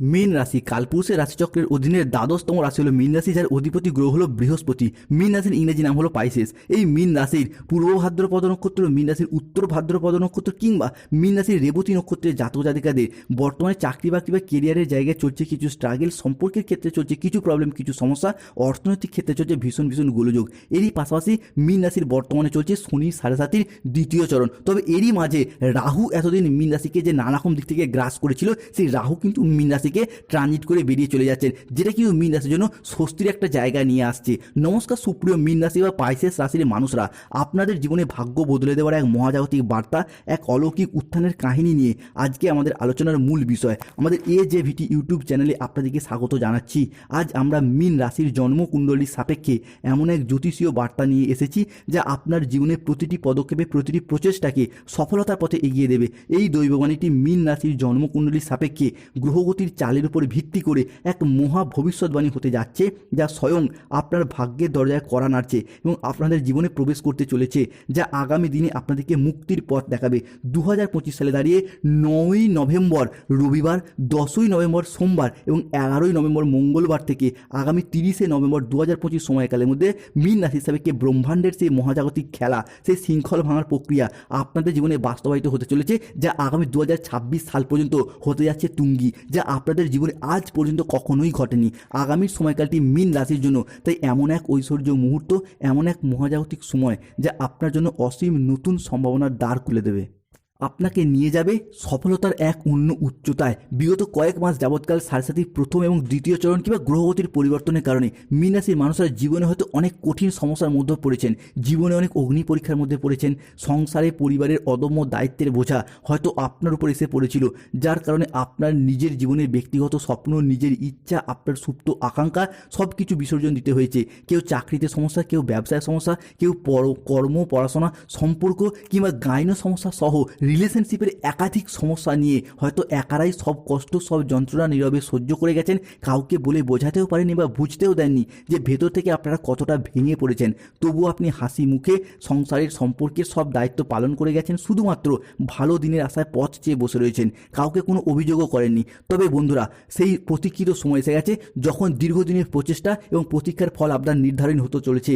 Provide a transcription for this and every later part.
মীন রাশি, কালপুরুষের রাশিচক্রের অধীনের দ্বাদশতম রাশি হলো মীন রাশি, যার অধিপতি গ্রহ হলো বৃহস্পতি। মীন রাশির ইংরেজি নাম হলো পাইসেস। এই মীন রাশির পূর্ব ভাদ্রপদ নক্ষত্র, মীন রাশির উত্তর ভাদ্রপদ নক্ষত্র কিংবা মীন রাশির রেবতী নক্ষত্রের জাতক জাতিকাদের বর্তমানে চাকরি বাকরি বা কেরিয়ারের জায়গায় চলছে কিছু স্ট্রাগল সম্পর্কের ক্ষেত্রে চলছে কিছু প্রবলেম কিছু সমস্যা, অর্থনৈতিক ক্ষেত্রে চলছে ভীষণ ভীষণ গোলযোগ। এরই পাশাপাশি মীন রাশির বর্তমানে চলছে শনি সাড়ে সাতির দ্বিতীয় চরণ। তবে এরই মাঝে রাহু এতদিন মীন রাশিকে যে নানা রকম দিক থেকে গ্রাস করেছিল, সেই রাহু কিন্তু মীন রাশিকে ট্রানজিট করে বেরিয়ে চলে যাচ্ছেন, যেটা কিন্তু মীন রাশির জন্য স্বস্তির একটা জায়গা নিয়ে আসছে। নমস্কার, সুপ্রিয় মীন রাশি বা পাইসেস রাশির মানুষরা, আপনাদের জীবনে ভাগ্য বদলে দেওয়ার এক মহাজাগতিক বার্তা, এক অলৌকিক উত্থানের কাহিনী নিয়ে আজকে আমাদের আলোচনার মূল বিষয়। আমাদের এ যে ভিটি ইউটিউব চ্যানেলে আপনাদেরকে স্বাগত জানাচ্ছি। আজ আমরা মীন রাশির জন্মকুণ্ডলীর সাপেক্ষে এমন এক জ্যোতিষীয় বার্তা নিয়ে এসেছি, যা আপনার জীবনের প্রতিটি পদক্ষেপে, প্রতিটি প্রচেষ্টাকে সফলতার পথে এগিয়ে দেবে। এই দৈববাণীটি মীন রাশির জন্মকুণ্ডলীর সাপেক্ষে গ্রহগতির চালের উপর ভিত্তি করে এক মহা ভবিষ্যৎবাণী হতে যাচ্ছে, যা স্বয়ং আপনার ভাগ্যের দরজায় করা নাড়ছে এবং আপনাদের জীবনে প্রবেশ করতে চলেছে, যা আগামী দিনে আপনাদেরকে মুক্তির পথ দেখাবে। দু হাজার পঁচিশ সালে দাঁড়িয়ে নয়ই নভেম্বর রবিবার, দশই নভেম্বর সোমবার এবং এগারোই নভেম্বর মঙ্গলবার থেকে আগামী তিরিশে নভেম্বর দু হাজার পঁচিশ সময়কালের মধ্যে মীন রাশি হিসাবে ব্রহ্মাণ্ডের সেই মহাজাগতিক খেলা, সেই শৃঙ্খল ভাঙার প্রক্রিয়া আপনাদের জীবনে বাস্তবায়িত হতে চলেছে, যা আগামী দু হাজার ছাব্বিশ সাল পর্যন্ত হতে যাচ্ছে তুঙ্গি, যা আপনাদের জীবনে আজ পর্যন্ত কখনোই ঘটেনি। আগামী সময়কালটি মীন রাশির জন্য। তাই এমন এক ঐশ্বর্য মুহূর্ত, এমন এক মহাজাগতিক সময় যা আপনার জন্য অসীম নতুন সম্ভাবনার দ্বার খুলে দেবে। আপনাকে নিয়ে যাবে সফলতার এক অন্য উচ্চতায়। বিগত কয়েক মাস যাবৎকাল সারসাথীর প্রথম এবং দ্বিতীয় চরণ কিংবা গ্রহগতির পরিবর্তনের কারণে মিনাসির মানুষরা জীবনে হয়তো অনেক কঠিন সমস্যার মধ্যে পড়েছেন। জীবনে অনেক অগ্নি পরীক্ষার মধ্যে পড়েছেন। সংসারে, পরিবারের অদম্য দায়িত্বের বোঝা হয়তো আপনার উপর এসে পড়েছিল, যার কারণে আপনার নিজের জীবনের ব্যক্তিগত স্বপ্ন, নিজের ইচ্ছা, আপনার সুপ্ত আকাঙ্ক্ষা সব কিছু বিসর্জন দিতে হয়েছে। কেউ চাকরিতে সমস্যা, কেউ ব্যবসায় সমস্যা, কেউ পর- কর্ম, পড়াশোনা, সম্পর্ক কিংবা গাইন সমস্যা সহ রিলেশনশিপের একাধিক সমস্যা নিয়ে হয়তো একারাই সব কষ্ট, সব যন্ত্রণা নীরবে সহ্য করে গেছেন। কাউকে বলে বোঝাতেও পারেনি বা বুঝতেও দেননি যে ভেতর থেকে আপনারা কতটা ভেঙে পড়েছেন। তবুও আপনি হাসি মুখে সংসারের সম্পর্কে সব দায়িত্ব পালন করে গেছেন, শুধুমাত্র ভালো দিনের আশায় পথ চেয়ে বসে রয়েছেন। কাউকে কোনো অভিযোগও করেননি। তবে বন্ধুরা, সেই প্রতীক্ষিত সময় এসে গেছে যখন দীর্ঘদিনের প্রচেষ্টা এবং প্রতীক্ষার ফল আপনার নির্ধারণ হতে চলেছে।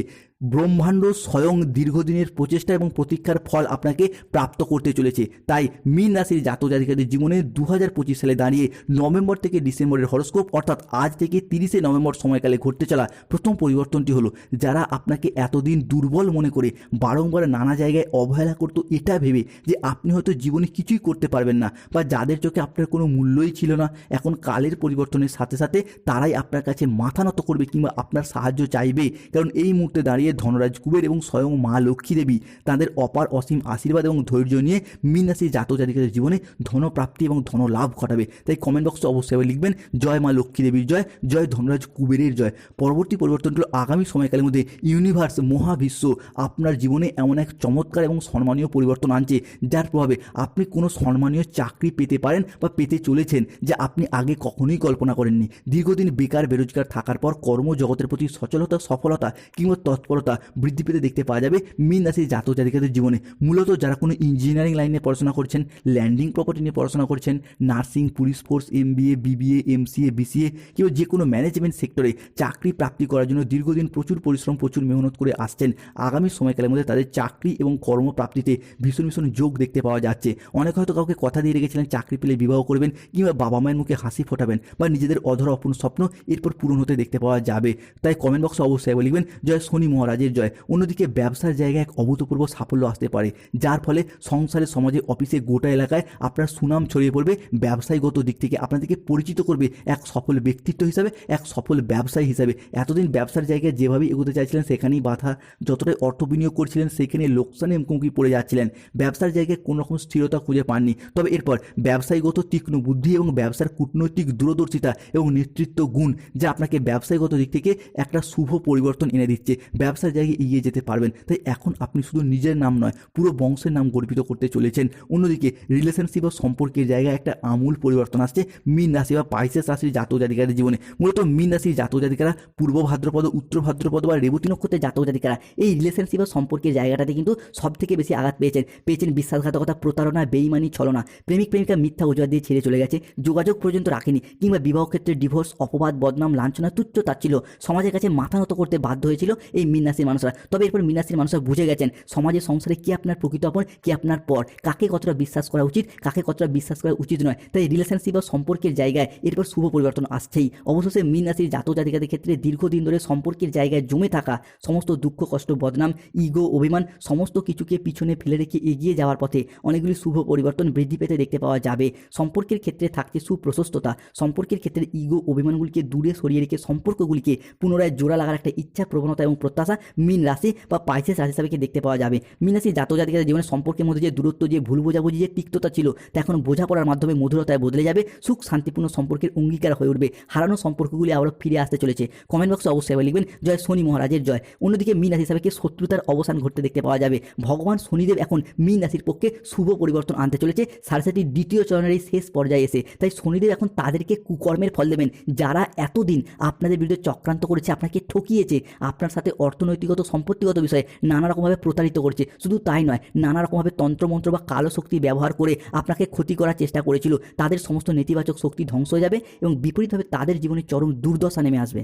ব্রহ্মাণ্ড স্বয়ং দীর্ঘদিনের প্রচেষ্টা এবং প্রতীক্ষার ফল আপনাকে প্রাপ্ত করতে চলেছে। তাই মীন রাশির জাতক জাতিকাদের জীবনে দু হাজার পঁচিশ সালে দাঁড়িয়ে নভেম্বর থেকে ডিসেম্বরের হরস্কোপ অর্থাৎ আজ থেকে তিরিশে নভেম্বর সময়কালে ঘটতে চলা প্রথম পরিবর্তনটি হলো, যারা আপনাকে এতদিন দুর্বল মনে করে বারংবার নানা জায়গায় অবহেলা করতো এটা ভেবে যে আপনি হয়তো জীবনে কিছুই করতে পারবেন না বা যাদের চোখে আপনার কোনো মূল্যই ছিল না, এখন কালের পরিবর্তনের সাথে সাথে তারাই আপনার কাছে মাথা নত করবে কিংবা আপনার সাহায্য চাইবে। কারণ এই মুহূর্তে দাঁড়িয়ে ধনরাজ কুবের এবং স্বয়ং মা লক্ষ্মী দেবী তাদের অপার অসীম আশীর্বাদ এবং ধৈর্য নিয়ে মীন রাশির জাতক জাতিকাদের জীবনে ধনপ্রাপ্তি এবং ধন লাভ ঘটাবে। তাই কমেন্ট বক্সে অবশ্যই লিখবেন, জয় মা লক্ষ্মী দেবীর জয় জয় ধনরাজ কুবেরের জয়। পরবর্তী পরিবর্তনগুলো আগামী সময়কালের মধ্যে ইউনিভার্স মহাবিশ্ব আপনার জীবনে এমন এক চমৎকার এবং সম্মানীয় পরিবর্তন আনছে, যার প্রভাবে আপনি কোনো সম্মানীয় চাকরি পেতে পারেন বা পেতে চলেছেন যা আপনি আগে কখনোই কল্পনা করেননি। দীর্ঘদিন বেকার, বেরোজগার থাকার পর কর্মজগতের প্রতি সচলতা, সফলতা কিংবা তৎপরতা বৃদ্ধি পেতে দেখতে পাওয়া যাবে। মীন রাশির জাতক জাতিকাদের জীবনে। মূলত যারা কোনো ইঞ্জিনিয়ারিং লাইনে পড়াশোনা করছেন ল্যান্ডিং প্রপার্টি নিয়ে পড়াশোনা করছেন nursing police force M BA BBA MCA BCA কিংবা যে কোনো ম্যানেজমেন্ট সেক্টরে চাকরি প্রাপ্তি করার জন্য দীর্ঘদিন প্রচুর পরিশ্রম, প্রচুর মেহনত করে আসছেন, আগামী সময়কালের মধ্যে তাদের চাকরি এবং কর্মপ্রাপ্তিতে ভীষণ ভীষণ যোগ দেখতে পাওয়া যাচ্ছে। অনেক হয়তো কাউকে কথা দিয়ে রেখেছিলেন, চাকরি পেলে বিবাহ করবেন, কিংবা বাবা মায়ের মুখে হাসি ফোটাবেন, বা নিজেদের অধর অপূর্ণ স্বপ্ন এরপর পূরণ হতে দেখতে পাওয়া যাবে। তাই কমেন্ট বক্সে অবশ্যই লিখবেন, জয় শনি মহারাজের জয়। অন্যদিকে ব্যবসার জায়গায় এক অভূতপূর্ব সাফল্য আসতে পারে, যার ফলে সংসারে, সমাজে, অফিসে, গোটা এলাকায় আপনার সুনাম ছড়িয়ে পড়বে, ব্যবসায়ীগত দিক থেকে আপনাদেরকে পরিচিত করবে এক সফল ব্যক্তিত্ব হিসাবে, এক সফল ব্যবসায়ী হিসাবে। এতদিন ব্যবসার জায়গায় যেভাবে এগোতে চাইছিলেন, সেখানেই বাধা যতটাই অর্থ বিনিয়োগ করছিলেন, সেখানে লোকসানে মুখোমুখি পড়ে যাচ্ছিলেন। ব্যবসার জায়গায় কোনো রকম স্থিরতা খুঁজে পাননি। তবে এরপর ব্যবসায়ীগত তীক্ষ্ণ বুদ্ধি এবং ব্যবসার কূটনৈতিক দূরদর্শিতা এবং নেতৃত্ব গুণ, যা আপনাকে ব্যবসায়ীগত দিক থেকে একটা শুভ পরিবর্তন এনে দিচ্ছে। ব্যবসা ব্যবসার জায়গায় এগিয়ে যেতে পারবেন। তাই এখন আপনি শুধু নিজের নাম নয়, পুরো বংশের নাম গর্বিত করতে চলেছেন। অন্যদিকে রিলেশনশিপ বা সম্পর্কের জায়গায় একটা আমূল পরিবর্তন আসছে। মীন রাশি বা পাইসেস রাশির জাতক জাতিকাদের জীবনে। মূলত মীন রাশির জাতক জাতিকারা পূর্ব ভাদ্রপদ, উত্তর ভাদ্রপদ বা রেবতী নক্ষত্রের জাতক জাতিকারা এই রিলেশনশিপ বা সম্পর্কের জায়গাটাতে কিন্তু সব থেকে বেশি আঘাত পেয়েছেন। পেয়েছেন বিশ্বাসঘাতকতা, প্রতারণা, বেইমানি, ছলনা। প্রেমিক, প্রেমিকা মিথ্যা অজুহাত দিয়ে ছেড়ে চলে গেছে। যোগাযোগ পর্যন্ত রাখেনি কিংবা বিবাহ ক্ষেত্রে ডিভোর্স অপবাদ, বদনাম, লাঞ্ছনা তুচ্ছ তাচ্ছিল সমাজের কাছে মাথা নত করতে বাধ্য হয়েছিল এই মীন রাশির মানুষরা। তবে এরপর মীন রাশির মানুষরা বুঝে গেছেন, সমাজের সংসারে কি আপনার প্রকৃত আপন, কি আপনার পর? কাকে কতটা বিশ্বাস করা উচিত, কাকে কতটা বিশ্বাস করা উচিত নয়? তাই রিলেশনশিপ বা সম্পর্কের জায়গায় এরপর শুভ পরিবর্তন আসছেই। অবশেষে মীন রাশির জাতক জাতিকাদের ক্ষেত্রে দীর্ঘদিন ধরে সম্পর্কের জায়গায় জমে থাকা সমস্ত দুঃখ, কষ্ট, বদনাম ইগো অভিমান, সমস্ত কিছুকে পিছনে ফেলে রেখে এগিয়ে যাওয়ার পথে অনেকগুলি শুভ পরিবর্তন বৃদ্ধি পেতে দেখতে পাওয়া যাবে। সম্পর্কের ক্ষেত্রে থাকছে সুপ্রশস্ততা। সম্পর্কের ক্ষেত্রে ইগো অভিমানগুলিকে দূরে সরিয়ে রেখে সম্পর্কগুলিকে পুনরায় জোড়া লাগার একটা ইচ্ছা প্রবণতা এবং প্রত্যাশা মীন রাশি বা পাইসেস রাশি হিসাবে দেখতে পাওয়া যাবে? মীন রাশি জাতক জাতিকাদের জীবনে সম্পর্কের মধ্যে যে দূরত্ব, যে ভুল বোঝাবুঝি, যে তিক্ততা ছিল, তা এখন বোঝাপড়ার মাধ্যমে মধুরতায় বদলে যাবে, সুখ শান্তিপূর্ণ সম্পর্কের অঙ্গীকার হয়ে উঠবে। হারানো সম্পর্কগুলি আবারও ফিরে আসতে চলেছে। কমেন্ট বক্সে অবশ্যই আবার লিখবেন, জয় শনি মহারাজের জয়। অন্যদিকে মীন রাশি হিসাবে শত্রুতার অবসান ঘটতে দেখতে পাওয়া যাবে? ভগবান শনিদেব এখন মীন রাশির পক্ষে শুভ পরিবর্তন আনতে চলেছে। সারসাতির দ্বিতীয় চরণের এই শেষ পর্যায়ে এসে, তাই শনিদেব এখন তাদেরকে কুকর্মের ফল দেবেন। যারা এতদিন আপনাদের বিরুদ্ধে চক্রান্ত করেছে, আপনাকে ঠকিয়েছে, আপনার সাথে অর্থনৈতিকত সম্পত্তিগত বিষয়ে নানা রকমভাবে প্রতারিত করছে। শুধু তাই নয় নানা রকমভাবে তন্ত্রমন্ত্র বা কালো শক্তি ব্যবহার করে আপনাকে ক্ষতি করার চেষ্টা করেছিল। তাদের সমস্ত নেতিবাচক শক্তি ধ্বংস হয়ে যাবে এবং বিপরীতভাবে তাদের জীবনে চরম দুর্দশা নেমে আসবে।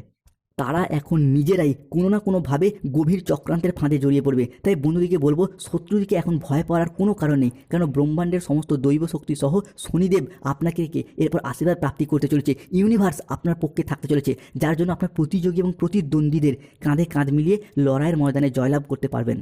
তারা এখন নিজেরাই কোনো না কোনোভাবে গভীর চক্রান্তের ফাঁদে জড়িয়ে পড়বে। তাই বন্ধুদিকে বলব, শত্রুদিকে এখন ভয় পাওয়ার কোনো কারণ নেই। কেন ব্রহ্মাণ্ডের সমস্ত দৈব শক্তি সহ শনিদেব আপনাকে এরপর আশীর্বাদ প্রাপ্তি করতে চলেছে। ইউনিভার্স আপনার পক্ষে থাকতে চলেছে, যার জন্য আপনার প্রতিযোগী এবং প্রতিদ্বন্দ্বীদের কাঁধে কাঁধ মিলিয়ে লড়াইয়ের ময়দানে জয়লাভ করতে পারবেন।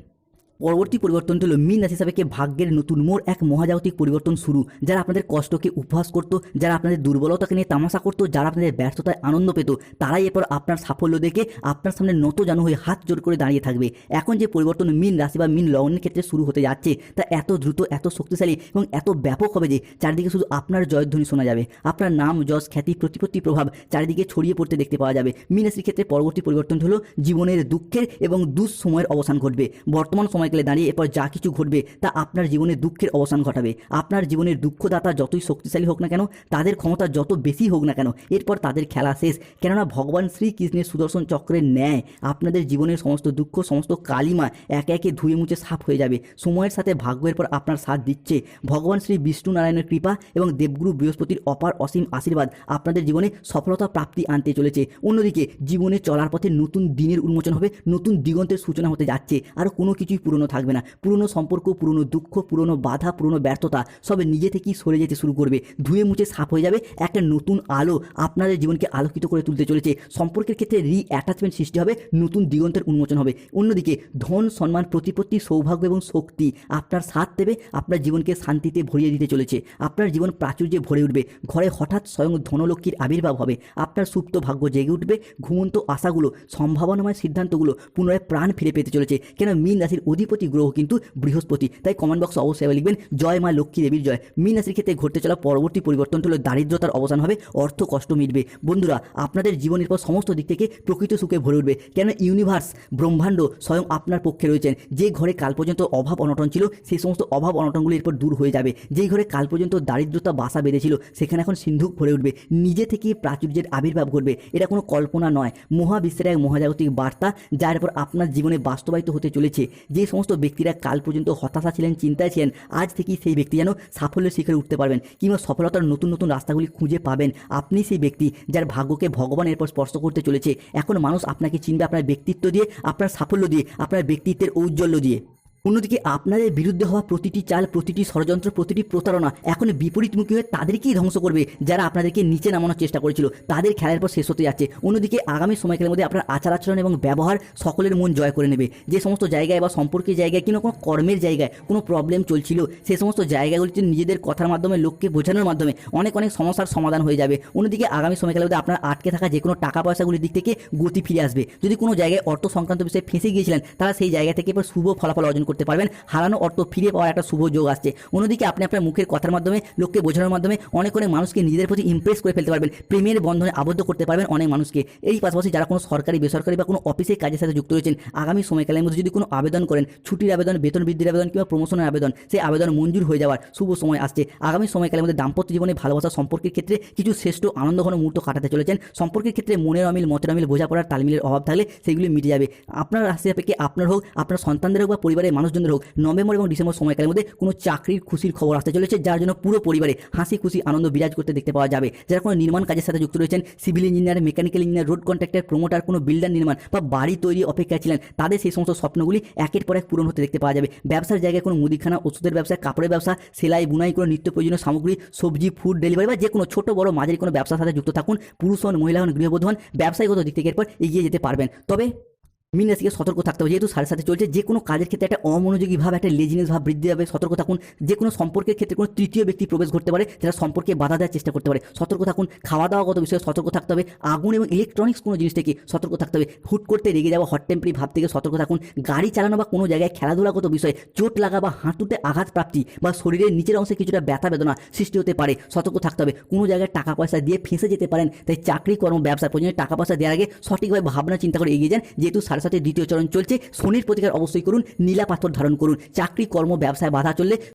পরবর্তী পরিবর্তনটি হলো মীন রাশি হিসাবে ভাগ্যের নতুন মোড়, এক মহাজাগতিক পরিবর্তন শুরু। যারা আপনাদের কষ্টকে উপহাস করতো, যারা আপনাদের দুর্বলতাকে নিয়ে তামাশা করতো, যারা আপনাদের ব্যর্থতায় আনন্দ পেত, তারাই এরপর আপনার সাফল্য দেখে আপনার সামনে নত জানু হয়ে হাত জোর করে দাঁড়িয়ে থাকবে। এখন যে পরিবর্তন মীন রাশি বা মীন লগ্নের ক্ষেত্রে শুরু হতে যাচ্ছে, তা এত দ্রুত, এত শক্তিশালী এবং এত ব্যাপক হবে যে চারিদিকে শুধু আপনার জয়ধ্বনি শোনা যাবে। আপনার নাম, যশ, খ্যাতি, প্রতিপত্তি, প্রভাব চারিদিকে ছড়িয়ে পড়তে দেখতে পাওয়া যাবে। মীন রাশির ক্ষেত্রে পরবর্তী পরিবর্তনটি হলো জীবনের দুঃখের এবং দুঃসময়ের অবসান ঘটবে। বর্তমান সময়কালে দাঁড়িয়ে এরপর যা কিছু ঘটবে তা আপনার জীবনে দুঃখের অবসান ঘটাবে। আপনার জীবনের দুঃখদাতা যতই শক্তিশালী হোক না কেন, তাদের ক্ষমতা যত বেশি হোক না কেন, এরপর তাদের খেলা শেষ। কেননা ভগবান শ্রীকৃষ্ণের সুদর্শন চক্রের ন্যায় আপনাদের জীবনের সমস্ত দুঃখ, সমস্ত কালিমা একে একে ধুয়ে মুছে সাফ হয়ে যাবে। সময়ের সাথে ভাগ্য এরপর আপনার সাথ দিচ্ছে। ভগবান শ্রী বিষ্ণু নারায়ণের কৃপা এবং দেবগুরু বৃহস্পতির অপার অসীম আশীর্বাদ আপনাদের জীবনে সফলতা প্রাপ্তি আনতে চলেছে। অন্যদিকে, জীবনে চলার পথে নতুন দিনের উন্মোচন হবে, নতুন দিগন্তের সূচনা হতে যাচ্ছে, আর কোনো কিছুই পুরনো থাকবে না। পুরনো সম্পর্ক, পুরনো দুঃখ, পুরনো বাধা, পুরনো ব্যর্থতা, সব নিজে থেকেই সরে যেতে শুরু করবে। ধুয়ে মুছে সাফ হয়ে যাবে একটা নতুন আলো আপনাদের জীবনকে আলোকিত করে তুলতে চলেছে। সম্পর্কের ক্ষেত্রে রি অ্যাটাচমেন্ট সৃষ্টি হবে, নতুন দিগন্তের উন্মোচন হবে। অন্যদিকে, ধন, সম্মান, প্রতিপত্তি, সৌভাগ্য এবং শক্তি আপনার সাথ দেবে, আপনার জীবনকে শান্তিতে ভরিয়ে দিতে চলেছে। আপনার জীবন প্রাচুর্যে ভরে উঠবে। ঘরে হঠাৎ স্বয়ং ধনলক্ষ্মীর আবির্ভাব হবে। আপনার সুপ্ত ভাগ্য জেগে উঠবে। ঘুমন্ত আশাগুলো, সম্ভাবনাময় সিদ্ধান্তগুলো পুনরায় প্রাণ ফিরে পেতে চলেছে। কেন মীন রাশির অধিপতি গ্রহ কিন্তু বৃহস্পতি। তাই কমেন্ট বক্সে অবশ্যই লিখবেন, জয় মা লক্ষ্মী দেবীর জয়। মীন রাশির ক্ষেত্রে ঘটতে চলা পরবর্তী পরিবর্তন হলো দারিদ্রতার অবসান হবে, অর্থ কষ্ট মিটবে। বন্ধুরা, আপনাদের জীবনের পর সমস্ত দিক থেকে প্রকৃত সুখে ভরে উঠবে। কেন ইউনিভার্স ব্রহ্মাণ্ড স্বয়ং আপনার পক্ষে রয়েছেন? যে ঘরে কাল পর্যন্ত অভাব অনটন ছিল সেই সমস্ত অভাব অনটনগুলি এরপর দূর হয়ে যাবে। যেই ঘরে কাল পর্যন্ত দারিদ্রতা বাসা বেঁধেছিল, সেখানে এখন সিন্ধুক ভরে উঠবে। নিজে থেকে প্রাচুর্যের আবির্ভাব ঘটবে। এটা কোনো কল্পনা নয়। মহাবিশ্বের এক মহাজাগতিক বার্তা, যার এরপর আপনার জীবনে বাস্তবায়িত হতে চলেছে। যে সমস্ত ব্যক্তিরা কাল পর্যন্ত হতাশা ছিলেন, চিন্তায় ছিলেন, আজ থেকেই সেই ব্যক্তি যেন সাফল্যের শিখরে উঠতে পারবেন কিংবা সফলতার নতুন নতুন রাস্তাগুলি খুঁজে পাবেন। আপনি সেই ব্যক্তি যার ভাগ্যকে ভগবান এরপর স্পর্শ করতে চলেছে। এখন মানুষ আপনাকে চিনবে আপনার ব্যক্তিত্ব দিয়ে, আপনার সাফল্য দিয়ে, আপনার ব্যক্তিত্বের ঔজ্জ্বল্য দিয়ে। অন্যদিকে আপনাদের বিরুদ্ধে হওয়া প্রতিটি চাল, প্রতিটি ষড়যন্ত্র, প্রতিটি প্রতারণা এখন বিপরীতমুখী হয়ে তাদেরকেই ধ্বংস করবে, যারা আপনাদেরকে নিচে নামানোর চেষ্টা করেছিল। তাদের খেলার পর শেষ হতে যাচ্ছে। অন্যদিকে আগামী সময়কালের মধ্যে আপনার আচার আচরণ এবং ব্যবহার সকলের মন জয় করে নেবে। যে সমস্ত জায়গায় বা সম্পর্কের জায়গায় কিংবা কোনো কর্মের জায়গায় কোনো প্রবলেম চলছিল, সে সমস্ত জায়গাগুলিতে নিজেদের কথার মাধ্যমে, লোককে বোঝানোর মাধ্যমে অনেক অনেক সমস্যার সমাধান হয়ে যাবে। অন্যদিকে আগামী সময়কালের মধ্যে আপনার আটকে থাকা যে কোনো টাকা পয়সাগুলির দিক থেকে গতি ফিরে আসবে। যদি কোনো জায়গায় অর্থ সংক্রান্ত বিষয়ে ফেঁসে গিয়েছিলেন তারা সেই জায়গা থেকে এবার শুভ ফলাফল অর্জন করতে করতে পারবেন। হারানো অর্থ ফিরে পাওয়ার একটা শুভ যোগ আসছে। অন্যদিকে আপনি আপনার মুখের কথার মাধ্যমে, লোককে বোঝানোর মাধ্যমে অনেক অনেক মানুষকে নিজেদের প্রতি ইমপ্রেস করে ফেলতে পারবেন। প্রেমের বন্ধনে আবদ্ধ করতে পারবেন অনেক মানুষকে। এই পাশাপাশি যারা কোনো সরকারি, বেসরকারি বা কোনো অফিসের কাজের সাথে যুক্ত রয়েছেন, আগামী সময়কালের মধ্যে যদি কোনো আবেদন করেন, ছুটির আবেদন, বেতন বৃদ্ধির আবেদন কিংবা প্রমোশনের আবেদন, সেই আবেদন মঞ্জুর হয়ে যাওয়ার শুভ সময় আসছে। আগামী সময়কালের মধ্যে দাম্পত্য জীবনে ভালোবাসা সম্পর্কের ক্ষেত্রে কিছু শ্রেষ্ঠ আনন্দঘন মুহূর্ত কাটাতে চলেছেন। সম্পর্কের ক্ষেত্রে মনের অমিল, মতের অমিল, বোঝাপড়ার তালমিলের অভাব থাকলে সেগুলি মিটে যাবে। আপনার আশেপাশে আপনার হোক, আপনার সন্তানদের হোক বা পরিবারের মানুষজনদের হোক নভেম্বর এবং ডিসেম্বর সময়কালের মধ্যে কোনো চাকরির খুশির খবর আসতে চলেছে, যার জন্য পুরো পরিবারে হাসি খুশি আনন্দ বিরাজ করতে দেখতে পাওয়া যাবে। যারা কোনো নির্মাণ কাজের সাথে যুক্ত রয়েছেন, civil engineer, mechanical engineer, road contractor, promoter, কোনো বিল্ডার নির্মাণ বা বাড়ি তৈরি অপেক্ষায় ছিলেন, তাদের সেই সমস্ত স্বপ্নগুলি একের পর এক পূরণ হতে দেখতে পাওয়া যাবে। ব্যবসার জায়গায় কোনো মুদিখানা, ওষুধের ব্যবসা, কাপড়ের ব্যবসা, সেলাই, বুনাই, কোনো নিত্য প্রয়োজনীয় সামগ্রী, সবজি, ফুড ডেলিভারি বা যে কোনো ছোটো বড় মাঝারি কোনো ব্যবসার সাথে যুক্ত থাকুন, পুরুষ হন, মহিলা হন, গৃহবধূ হন ব্যবসায়িকগত দিক থেকে এরপর এগিয়ে যেতে পারবেন। তবে মিন রাশিকে সতর্ক থাকতে হবে। যেহেতু সাড়ে সাথে চলছে, যে কোনো কাজের ক্ষেত্রে একটা অমনোযোগী ভাব, একটা লেজিনেস ভাব বৃদ্ধি হবে সতর্ক থাকুন। যে কোনো সম্পর্কের ক্ষেত্রে কোনো তৃতীয় ব্যক্তি প্রবেশ করতে পারে যারা সম্পর্কে বাধা দেওয়ার চেষ্টা করতে পারে। সতর্ক থাকুন। খাওয়া দাওয়াগত বিষয়ে সতর্ক থাকতে হবে। আগুন এবং ইলেকট্রনিক্স কোনো জিনিস থেকে সতর্ক থাকতে হবে। হুট করতে রেগে যাওয়া হট টেম্পারি ভাব থেকে সতর্ক থাকুন। গাড়ি চালানো বা কোনো জায়গায় খেলাধুলাগত বিষয়ে চোট লাগা বা হাঁটুতে আঘাত প্রাপ্তি বা শরীরের নিচের অংশে কিছুটা ব্যথা বেদনা সৃষ্টি হতে পারে। সতর্ক থাকতে হবে। কোনো জায়গায় টাকা পয়সা দিয়ে ফেঁসে যেতে পারেন। তাই চাকরি, কর্ম, ব্যবসা প্রয়োজনে টাকা পয়সা দেওয়ার আগে সঠিকভাবে ভাবনা, চিন্তা করে এগিয়ে যান। যেহেতু সাথে দ্বিতীয় চরণ চলছে। শনির প্রতিকার অবশ্যই করুন, নীলা পাথর ধারণ করুন। চাকরি, কর্ম, ব্যবসায় বাধা চললে